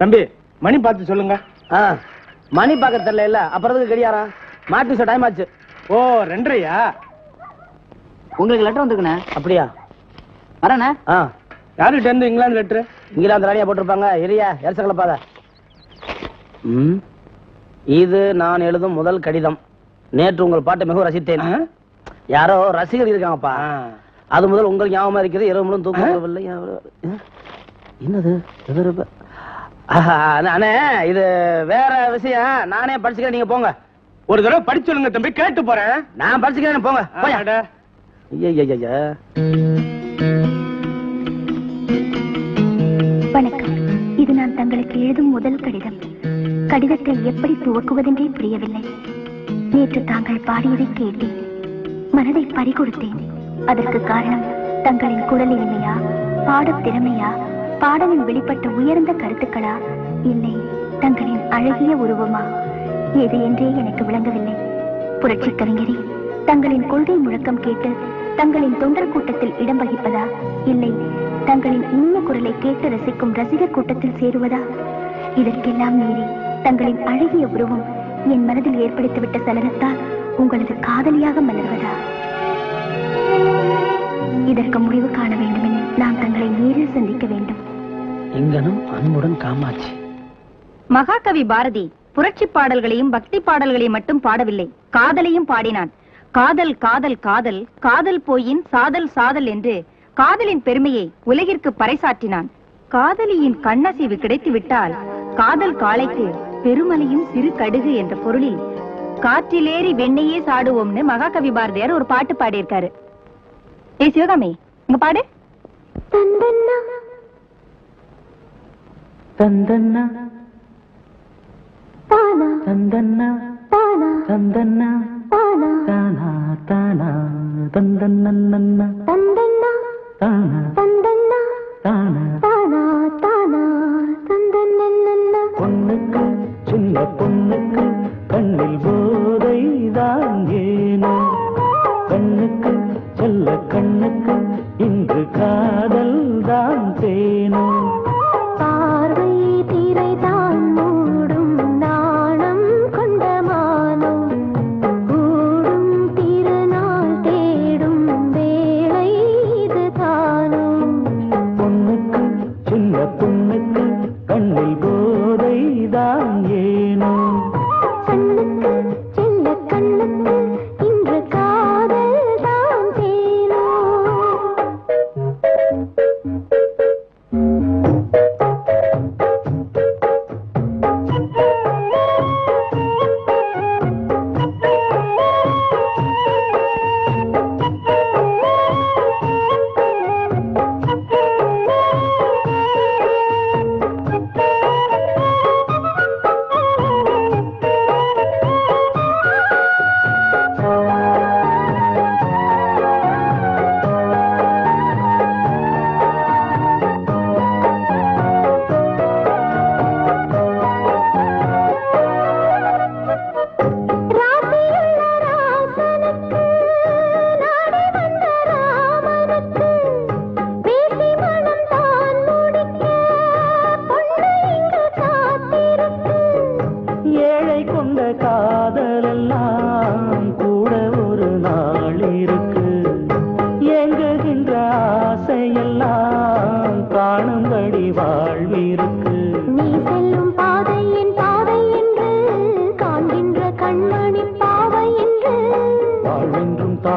தம்பி மணி பார்த்து சொல்லுங்க. ஆ மணி பார்க்க தெரியல இல்ல அப்புறத்துக்கு கடியாரம் மாட்டு டைம் ஆச்சு. ஓ ரெண்டரையா? உங்களுக்கு லெட்டர் வந்துருக்குண்ணே. அப்படியா? வரேண்ணே. ஆ யாருகிட்ட இருந்து இங்கிலாந்து லெட்டரு இங்கிலாந்து ராணியா போட்டிருப்பாங்க. எரியா எரிச கலப்பாத ம் இது நான் எழுதும் முதல் கடிதம். நேற்று உங்கள் பாட்டை மிகவும் ரசித்தேன். யாரோ ரசிகர் இருக்காங்கப்பா. அது முதல் உங்கள் ஞாபகம் இருக்குது இரவு முழுவதும் தூக்கம் ஆ? என்னது? அண்ணே, இது வேற விஷயம். நானே படிச்சுக்கிறேன் நீங்க போங்க. ஒரு தடவை படிச்சு சொல்லுங்க தம்பி கேட்டு போறேன். நான் படிச்சுக்கிறேன் போங்க. வணக்கம். இது நான் தங்களுக்கு எழுதும் முதல் கடிதம். கடிதத்தை எப்படி துவக்குவதென்றே புரியவில்லை. நேற்று தாங்கள் பாடியதை கேட்டேன். மனதை பறிகொடுத்தேன். அதற்கு காரணம் தங்களின் குரல் இனிமையா பாடத் திறமையா பாடலில் வெளிப்பட்ட உயர்ந்த கருத்துக்களா? இல்லை தங்களின் அழகிய உருவமா? எது என்றே எனக்கு விளங்கவில்லை. புரட்சி கவிஞரே தங்களின் கொள்கை முழக்கம் கேட்டு தங்களின் தொண்டர் கூட்டத்தில் இடம் வகிப்பதா? இல்லை தங்களின் இனிய குரலை கேட்டு ரசிக்கும் ரசிகர் கூட்டத்தில் சேருவதா? இதற்கெல்லாம் மீறி தங்களின் அழகிய உருவம் என் மனதில் ஏற்படுத்திவிட்ட சலனத்தால் உங்களது காதலியாக மலர்வதா? இதற்கு முடிவு காண வேண்டுமெனில் நான் தங்களை நேரில் சந்திக்க வேண்டும். இங்கனும் அன்புடன் காமாட்சி. மகாகவி பாரதி புரட்சி பாடல்களையும் பக்தி பாடல்களையும் மட்டும் பாடவில்லை. காதலையும் பாடினான். காதல் காதல் காதல் காதல் போயின் சாதல் சாதல் என்று காதலின் பெருமையை உலகிற்கு பறைசாற்றினான். காதலியின் கண்ணசைவு கிடைத்து விட்டால் காதல் காளைக்கு பெருமலையும் சிறு கடுகு என்ற பொருளில் காற்றிலேறி வெண்ணையே சாடுவோம்னு மகாகவி பாரதியார் ஒரு பாட்டு பாடியிருக்காரு. ஏய் சிவகாமி இங்க பாடு. தந்தன்னா தந்தன்னா தந்தன்னா தானா தானா தந்தன்னா தானா தானா பொண்ணுக்கு கண்ணில் போதை தான்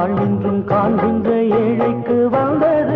வாழ்வென்றும் தாழ்வென்றும் காண்கின்ற ஏழைக்கு வந்தது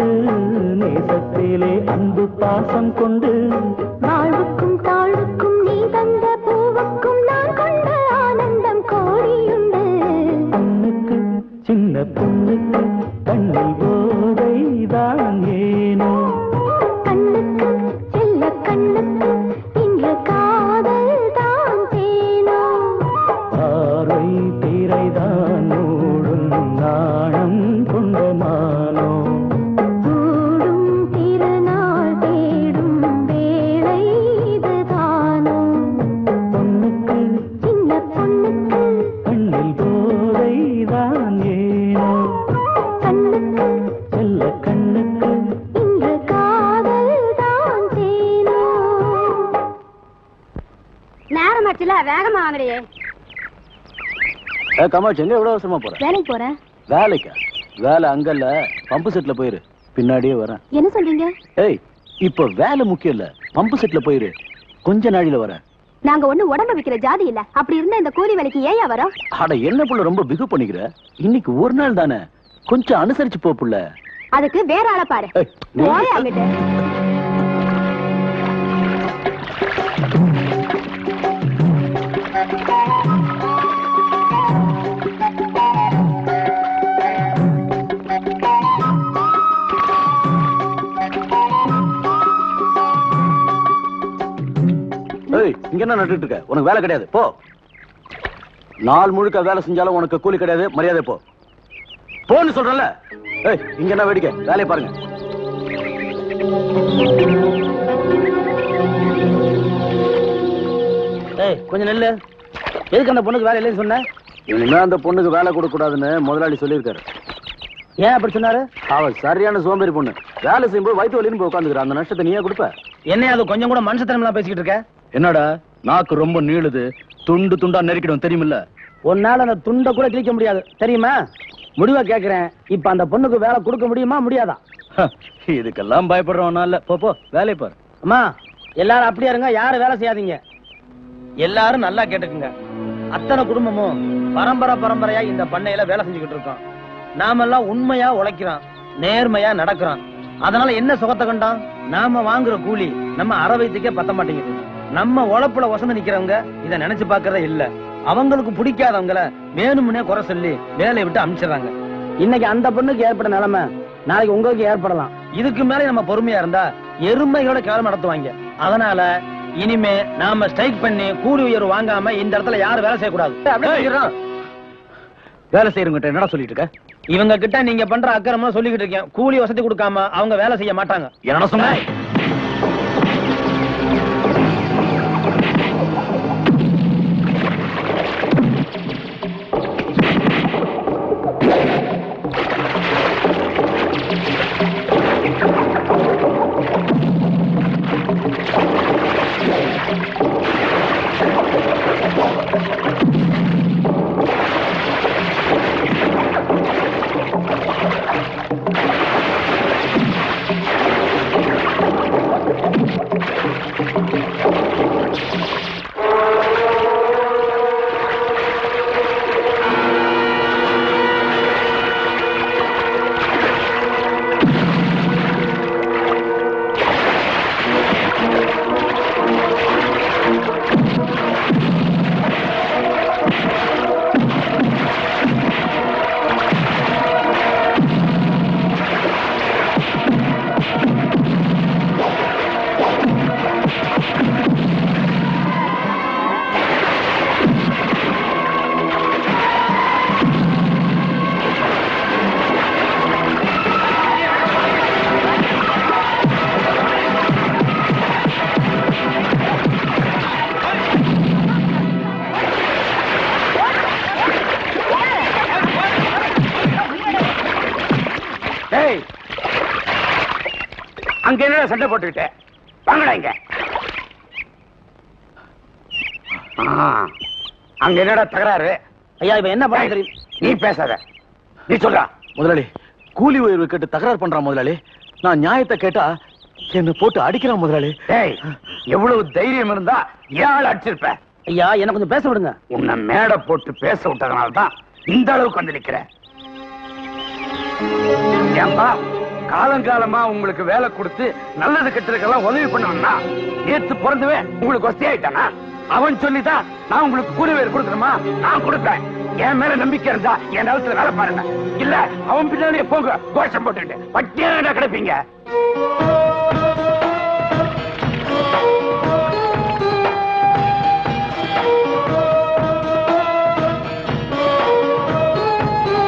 கொண்டு நேசத்திலே அன்பு பாசம் கொண்டு வேகமா வாங்கடியே கமாச்சு எங்க எவ்வளவு அவசரமா போற. வேலைக்கு போறேன் வேலைக்கா? வேலை அங்கல்ல பம்பு செட்ல போயிரு. பின்னாடியே வரேன். என்ன சொல்றீங்க? ஏய் இப்ப வேலை முக்கியம் இல்ல. பம்பு செட்ல போயிரு. கொஞ்ச நாழில வரேன். நாங்க ஒண்ணு உடம்ப விக்கிற ஜாதி இல்ல. அப்படி இருந்தா இந்த கூலி வேலைக்கு ஏயா வரோம்? அட என்ன புள்ள ரொம்ப பிகு பண்ணிக்கிற? இன்னைக்கு ஒரு நாள் தானே. கொஞ்சம் அனுசரிச்சு போ புள்ள. அதுக்கு வேற ஆளை பாரு. போய் அங்கிட்டு. இங்க என்ன நட்டுட்டு இருக்க? உனக்கு வேலை கிடையாது. போ. நாள் முழுக்க வேலை செஞ்சாலும் உனக்கு கூலி கிடையாது. மரியாதை போ. போன்னு சொல்றல ஏய் இங்க என்ன வேடிக்கை? வேலையை பாருங்க. ஏய் கொஞ்சம் நெல்லு. எதுக்கு அந்த பொண்ணுக்கு வேலை இல்லைன்னு சொன்ன? இனிமே அந்த பொண்ணுக்கு வேலை கொடுக்க கூடாதுன்னு முதலாளி சொல்லியிருக்காரு. ஏன் அப்படி சொன்னாரு? அவ சரியான சோம்பேறி பொண்ணு. வேலை செய்யும்போது வயிற்று வலின்னு உட்காந்துக்கிற அந்த நஷ்டத்தை நீயே கொடுப்ப. என்ன அது? கொஞ்சம் கூட மனுஷத்தனம்லாம் பேசிக்கிட்டு இருக்க? என்னடா? நாக்கு ரொம்ப நீளுது. துண்டு துண்டா நெருக்கிடும். தெரியுமில்ல? உன்னால அந்த துண்டை கூட கிழிக்க முடியாது. தெரியுமா? முடிவா கேக்குறேன். இப்ப அந்த பொண்ணுக்கு வேலை கொடுக்க முடியுமா முடியாதா? இதுக்கெல்லாம் பயப்படுறவனா இல்ல. போ போ வேலையை பாரு. அம்மா எல்லாரும் அப்படியே இருங்க. யாரும் வேலை செய்யாதீங்க. எல்லாரும் நல்லா கேட்டுக்குங்க. அத்தனை குடும்பமும் பரம்பரை பரம்பரையா இந்த பண்ணையில வேலை செஞ்சுக்கிட்டு இருக்கோம். நாமெல்லாம் உண்மையா உழைக்கிறோம் நேர்மையா நடக்கிறோம். அதனால என்ன சுகத்தை கண்டோம்? நாம வாங்குற கூலி நம்ம அற வயிற்றுக்கே பத்த மாட்டேங்குது. நம்ம உழைப்புல வசந்து நிக்கிறவங்க இத நினைச்சு பாக்குறதே இல்ல. அவங்களுக்கு பிடிக்காதவங்கள வேணும்னே குறை சொல்லி வேலையை விட்டு அனுப்பிச்சிடுறாங்க இன்னைக்கு அந்த பொண்ணுக்கு ஏற்பட்ட நிலைமை நாளைக்கு உங்களுக்கு ஏற்படலாம். இதுக்கு மேல நம்ம பொறுமையா இருந்தா எருமைகளோட கிளம்ப நடத்துவாங்க. அதனால இனிமே நாம ஸ்ட்ரைக் பண்ணி கூலி உயர்வு வாங்காம இந்த இடத்துல யாரும் வேலை செய்யக்கூடாது. வேலை செய்யறவங்கிட்ட என்னடா சொல்லிட்டு இருக்க? இவங்க கிட்ட நீங்க பண்ற அக்கிரமா சொல்லிக்கிட்டு இருக்கேன். கூலி வசதி கொடுக்காம அவங்க வேலை செய்ய மாட்டாங்க. என்னடா சொன்ன? அங்க என்ன சண்டை போட்டுக்கிட்ட? வாங்கடா இங்க. அங்க என்னடா தகராறு? ஐயா இப்ப என்ன பண்ண தெரியும். நீ பேசாத. நீ சொல்றா. முதலாளி கூலி உயர்வு கேட்டு தகராறு பண்றான் முதலாளி. நான் நியாயத்தை கேட்டா என்ன போட்டு அடிக்கிறான் முதலாளி. டேய் எவ்வளவு தைரியம் இருந்தா ஆள் அடிச்சிருப்ப. ஐயா என்ன கொஞ்சம் பேச விடுங்க. உன்னை மேடை போட்டு பேச விட்டதுனால தான் இந்த அளவுக்கு வந்து நிக்கிற ஏன்பா காலங்காலமா உங்களுக்கு வேலை கொடுத்து நல்லது கெட்டதுக்கெல்லாம் உதவி பண்ணணும்னா நேத்து பிறந்தவே உங்களுக்கு வசதி ஆயிட்டானா அவன் சொல்லிதான் நான் உங்களுக்கு கூலி வேறு கொடுக்கணுமா? நான் கொடுப்பேன். என் மேல நம்பிக்கை இருந்தா என் நிலத்துல வேலை பாருங்க. இல்ல அவன் பின்னாடியே போங்க கோஷம் போட்டுட்டு பட்டியா கிடைப்பீங்க.